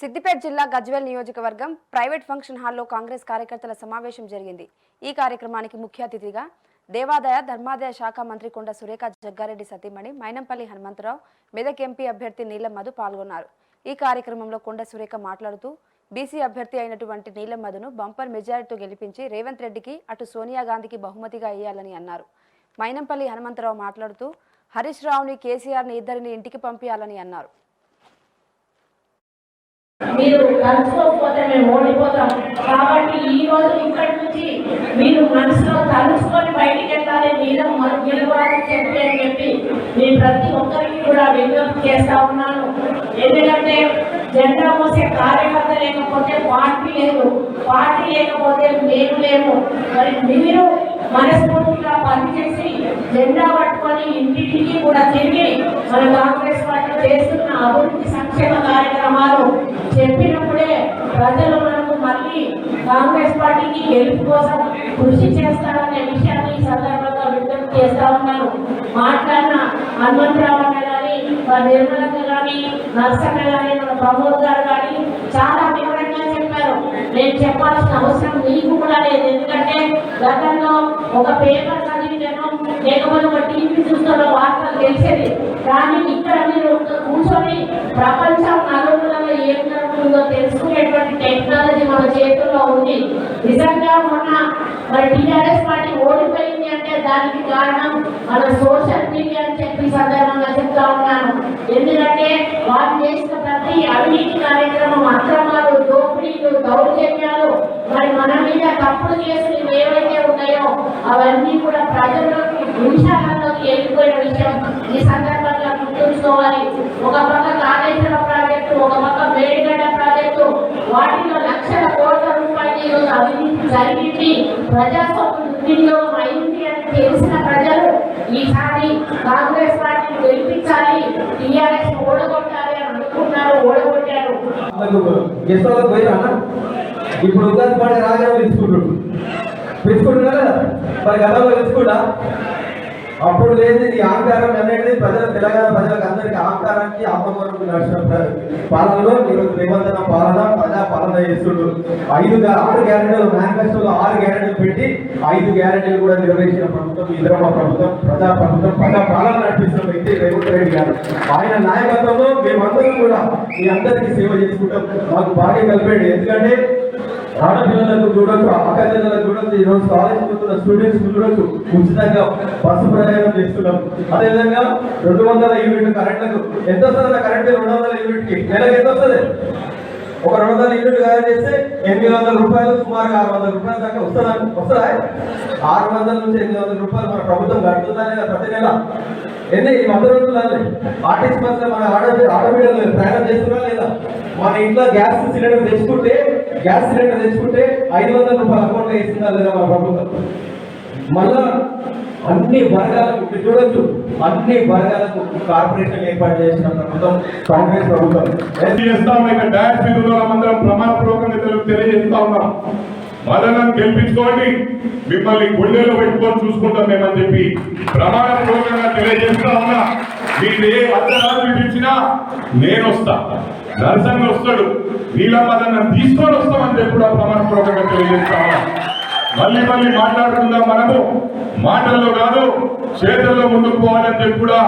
సిద్దిపేట జిల్లా గజ్వేల్ నియోజకవర్గం private function హాల్లో కాంగ్రెస్ కార్యకర్తల సమావేశం జరిగింది. ఈ కార్యక్రమానికి ముఖ్య అతిథిగా దేవాదాయ ధర్మాదాయ శాఖ మంత్రి కొండ సురేఖ జగ్గారెడ్డి సతీమణి మైనంపల్లి హనుమంతరావు మెదక్ ఎంపీ అభ్యర్థి నీలం మధు పాల్గొన్నారు. ఈ కార్యక్రమంలో కొండ సురేఖ మాట్లాడుతూ బీసీ అభ్యర్థి అయినటువంటి నీలం మధును బంపర్ మెజారిటీతో గెలిపించి రేవంత్ రెడ్డికి అటు సోనియా గాంధీకి బహుమతిగా ఇయ్యాలని అన్నారు. మైనంపల్లి హనుమంతరావు మాట్లాడుతూ హరీష్ రావుని కేసీఆర్ని ఇద్దరిని ఇంటికి పంపించాలని అన్నారు. మీరు తలుచుకోకపోతే మేము ఓడిపోతాం. కాబట్టి ఈ రోజు ఇక్కడి నుంచి మీరు మనసులో తలుచుకొని బయటికి వెళ్ళాలి. మీరు గెలవాలని చెప్పి అని చెప్పి నేను ప్రతి ఒక్కరికి కూడా విజ్ఞప్తి చేస్తా ఉన్నాను. ఎందుకంటే జెండా మోసే కార్యకర్త లేకపోతే పార్టీ లేదు. పార్టీ లేకపోతే మేము లేము. మరి మీరు మనస్ఫూర్తి జెండా పట్టుకొని ఇంటింటికి కూడా తిరిగి మన కాంగ్రెస్ పార్టీ చేస్తున్న అభివృద్ధి సంక్షేమ కార్యక్రమాలు చెప్పినప్పుడే ప్రజలు మనకు మళ్ళీ కాంగ్రెస్ పార్టీకి గెలుపు కోసం కృషి చేస్తారనే విషయాన్ని ఈ సందర్భంగా విజ్ఞప్తి చేస్తా ఉన్నాను. మాట్లాడిన హనుమంతరావు అన్న కానీ మన నిర్మలక్క కానీ నర్సన్న కానీ మన ప్రమోద్ గారు కానీ చాలా వివరంగా చెప్పారు. నేను చెప్పాల్సిన అవసరం మీకు కూడా లేదు. ఎందుకంటే గతంలో ఒక పేపర్ చదివి లేకపోతే ఒక టీవీ చూస్తున్న వార్తలు తెలిసేది. కానీ ఇక్కడ మీరు కూర్చొని ప్రపంచం నలుగులలో ఏం జరుగుతుందో తెలుసుకునేటువంటి టెక్నాలజీ మన చేతుల్లో ఉంది. నిజంగా మొన్న మరి టీఆర్ఎస్ పార్టీ ఓడిపోయింది అంటే దానికి కారణం మన సోషల్ మీడియా అని చెప్పి సందర్భంగా చెప్తా ఉన్నాను. ఎందుకంటే వారు చేసిన ప్రతి అవినీతి కార్యక్రమం అక్రమాలు దోపిడీలు దౌర్జన్యాలు మరి మన మీద తప్పుడు కేసులు ఏవైతే ఉన్నాయో అవన్నీ జరిగింది. ప్రజాస్వామ్యంలో అయింది అని తెలిసిన ప్రజలు ఈసారి కాంగ్రెస్ పార్టీని గెలిపించాలి టీఆర్ఎస్ ఓడగొట్టాలి అని అనుకున్నారు ఓడగొట్టారు. ఇప్పుడు ఉగాది పాడే రాగానే పిలుచుకుంటుండు పిలుచుకుంటున్నా కదా మరి గతంలో పిలుచుకుంటా అప్పుడు లేదు ఈ అహంకారం అనేది ప్రజల తెలంగాణ ప్రజలకు అందరికీ అహంకారానికి ఆత్మగౌరవం నడిచిన పాలనలో ఈరోజు నిబంధన పాలన ప్రజా పాలన చేస్తుండ్రు. ఐదు ఆరు గ్యారెంటీలు మేనిఫెస్టోలో ఆరు గ్యారెంటీలు పెట్టి ఐదు గ్యారెంటీలు కూడా నిర్వహించిన ప్రభుత్వం ఇంద్రమ్మ ప్రభుత్వం ప్రజా ప్రభుత్వం ప్రజా పాలన నడిపిస్తున్న వ్యక్తి రేవంత్ రెడ్డి గారు. ఆయన నాయకత్వంలో మేమందరం కూడా మీ అందరికీ సేవ చేసుకుంటాం. మాకు భాగ్యం కలిపండి. ఎందుకంటే ఆడపిల్లలకు చూడొచ్చు అక్కచెల్లెలకు చూడొచ్చు ఈ రోజు కాలేజ్ పోతున్న స్టూడెంట్స్ చూడొచ్చు ఉచితంగా బస్సు ప్రయాణం చేస్తున్నాం. అదేవిధంగా రెండు వందల యూనిట్ కరెంట్లకు. ఎంత వస్తుంది కరెంట్? రెండు వందల యూనిట్కి నెలకు ఎంత వస్తుంది? ఒక రెండు వందల యూనిట్ తయారు చేస్తే ఎనిమిది వందల రూపాయలు సుమారు ఆరు వందల రూపాయల దాకా వస్తుందా? వస్తుందా? ఆరు వందల నుంచి ఎనిమిది వందల రూపాయలు మన ప్రభుత్వం కడుతుందా లేదా ప్రతి నెల? ఎన్ని ఈ వంద రోజులు ఆర్టీసీ బస్సులో మన ఆడ ఆడబిడ్డలు ప్రయాణం చేస్తున్నా లేదా? మన ఇంట్లో గ్యాస్ సిలిండర్ తెచ్చుకుంటే గ్యాస్ సిలిండర్ తెచ్చుకుంటే ఐదు వందల రూపాయల అకౌంట్లో వేసిందా లేదా మన ప్రభుత్వం మళ్ళా అన్ని వర్గాలకు మీరు చూడొచ్చు అన్ని వర్గాలకు కార్పొరేషన్ ఏర్పాటు చేసిన ప్రభుత్వం కాంగ్రెస్ ప్రభుత్వం. చేస్తాం? ఇక డాష్ తెలుగు తెలియజేస్తా ఉన్నాం. మదనం గెలిపించుకోండి. మిమ్మల్ని గుండెలో పెట్టుకొని చూసుకుంటాం మేమని చెప్పి ప్రమాణపూర్వకంగా తెలియజేస్తా ఉన్నా. మీరు ఏ అర్థం పిలిచినా నేను వస్తా. నరసంగ వస్తాడు. నీలా తీసుకొని వస్తామని చెప్పి కూడా ప్రమాణపూర్వకంగా తెలియజేస్తా మళ్ళీ మళ్ళీ మాట్లాడుకుందాం మనము. మాటల్లో కాదు చేతుల్లో ముందుకు పోవాలని చెప్పి కూడా